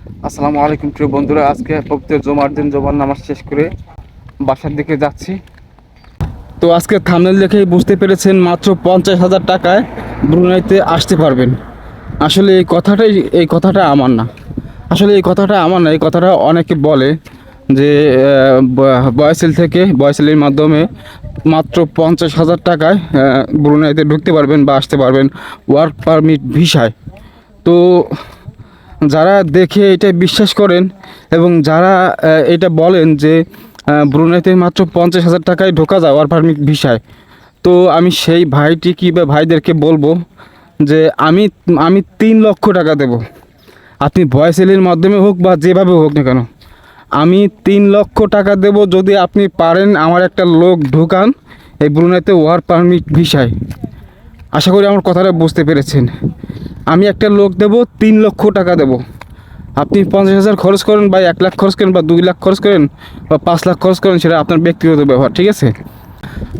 আসসালামু আলাইকুম, প্রিয় বন্ধুরা। আজকে পবিত্র জমার দিন, জমার নামাজ শেষ করে বাসার দিকে যাচ্ছি। তো আজকে থামনেল দেখেই বুঝতে পেরেছেন, মাত্র পঞ্চাশ হাজার টাকায় ব্রুনাইতে আসতে পারবেন। আসলে এই কথাটাই, এই কথাটা আমার না। আসলে এই কথাটা আমার না, এই কথাটা অনেকে বলে যে বয়সেল থেকে, বয়সেলের মাধ্যমে মাত্র পঞ্চাশ হাজার টাকায় ব্রুনাইতে ঢুকতে পারবেন বা আসতে পারবেন ওয়ার্ক পারমিট ভিসায়। তো যারা দেখে এটা বিশ্বাস করেন এবং যারা এটা বলেন যে ব্রুনাইতে মাত্র পঞ্চাশ হাজার টাকায় ঢোকা যায় ওয়ার পারমিট ভিসায়। তো আমি সেই ভাইটি কি বা ভাইদেরকে বলব যে, আমি আমি তিন লক্ষ টাকা দেব। আপনি ভয়েসেলের মাধ্যমে হোক বা যেভাবে হোক না কেন, আমি তিন লক্ষ টাকা দেব যদি আপনি পারেন আমার একটা লোক ঢোকান এই ব্রুনাইতে ওয়ার পারমিট ভিসায়। আশা করি আমার কথাটা বুঝতে পেরেছেন। আমি একটা লোক দেব, তিন লক্ষ টাকা দেব। আপনি পঞ্চাশ হাজার খরচ করেন বা এক লাখ খরচ করেন বা দুই লাখ খরচ করেন বা পাঁচ লাখ খরচ করেন, সেটা আপনার ব্যক্তিগত ব্যবহার, ঠিক আছে?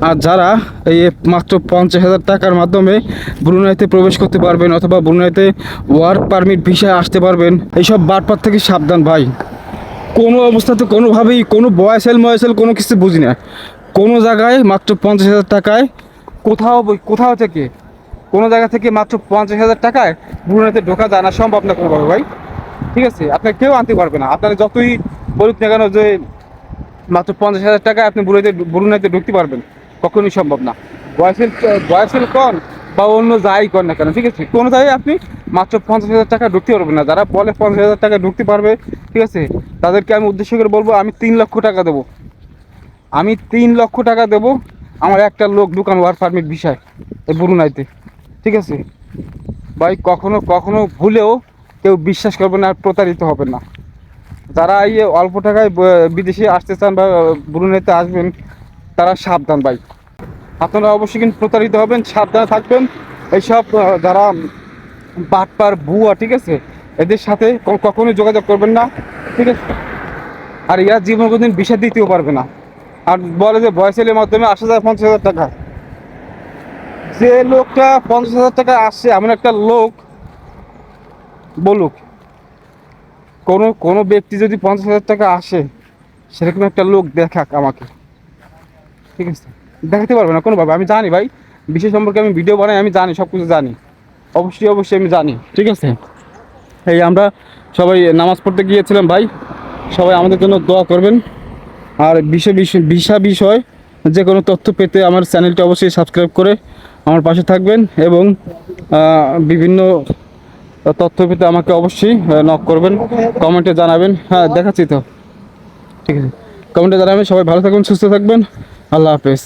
আর যারা এই মাত্র পঞ্চাশ হাজার টাকার মাধ্যমে ব্রুনাইতে প্রবেশ করতে পারবেন অথবা ব্রুনাইতে ওয়ার্ক পারমিট ভিসায় আসতে পারবেন, এইসব বাটপার থেকে সাবধান ভাই। কোনো অবস্থাতে কোনোভাবেই, কোনো বয়সেল ময়সেল কোনো কিছু বুঝি না। কোনো জায়গায় মাত্র পঞ্চাশ হাজার টাকায় কোথাও কোথাও থেকে কোনো জায়গা থেকে মাত্র পঞ্চাশ হাজার টাকায় ব্রুনাইতে ঢোকা জানা সম্ভব না কোনোভাবে ভাই। ঠিক আছে? আপনার কেউ আনতে পারবে না। আপনার যতই বলুক না কেন যে মাত্র পঞ্চাশ হাজার টাকায় আপনি ব্রুনাইতে ব্রুনাইতে ঢুকতে পারবেন। কখনোই সম্ভব না। বয়সের বয়সের কন বা অন্য যাই কর না কেন, ঠিক আছে? কোনো জায়গায় আপনি মাত্র পঞ্চাশ হাজার টাকা ঢুকতে পারবেন না। যারা বলে পঞ্চাশ হাজার টাকা ঢুকতে পারবে, ঠিক আছে? তাদেরকে আমি উদ্দেশ্য করে বলব, আমি তিন লক্ষ টাকা দেবো। আমি তিন লক্ষ টাকা দেবো আমার একটা লোক দোকান ওয়ার পারমিট বিষয় এই ব্রুনাইতে। ঠিক আছে? ভাই, কখনো কখনো ভুলেও কেউ বিশ্বাস করবে না আর প্রতারিত হবে না। যারা এই অল্প টাকায় বিদেশে আসতে চান বা ব্রুনেতে আসবেন, তারা সাবধান ভাই। আপনারা অবশ্যই কিন্তু প্রতারিত হবেন, সাবধানে থাকবেন। এইসব যারা বাটপার বুয়া, ঠিক আছে? এদের সাথে কখনোই যোগাযোগ করবেন না, ঠিক আছে? আর ইয়া জীবন কোনদিন বিষয় দিতেও পারবে না। আর বলে যে বয়সেলের মাধ্যমে আসা যায় পঞ্চাশ হাজার টাকা। যে লোকটা পঞ্চাশ হাজার টাকা আসছে এমন একটা লোক, বলুক, কোনো কোনো ব্যক্তি যদি পঞ্চাশ হাজার টাকা আসে, সেরকম একটা লোক দেখাক আমাকে। ঠিক আছে? দেখাতে পারবে না কোনোভাবে, আমি জানি ভাই, বিষয় সম্পর্কে আমি ভিডিও বানাই, আমি জানি সব কিছু জানি। অবশ্যই অবশ্যই আমি জানি। ঠিক আছে? এই আমরা সবাই নামাজ পড়তে গিয়েছিলাম ভাই, সবাই আমাদের জন্য দোয়া করবেন। আর বিষয় বিষয় বিষয়, যে কোনো তথ্য পেতে আমার চ্যানেলটি অবশ্যই সাবস্ক্রাইব করে আমার পাশে থাকবেন এবং বিভিন্ন তথ্য পেতে আমাকে অবশ্যই নক করবেন, কমেন্টে জানাবেন। হ্যাঁ দেখাচ্ছি তো। ঠিক আছে। কমেন্টে জানাবেন, সবাই ভালো থাকবেন, সুস্থ থাকবেন। আল্লাহ হাফেজ।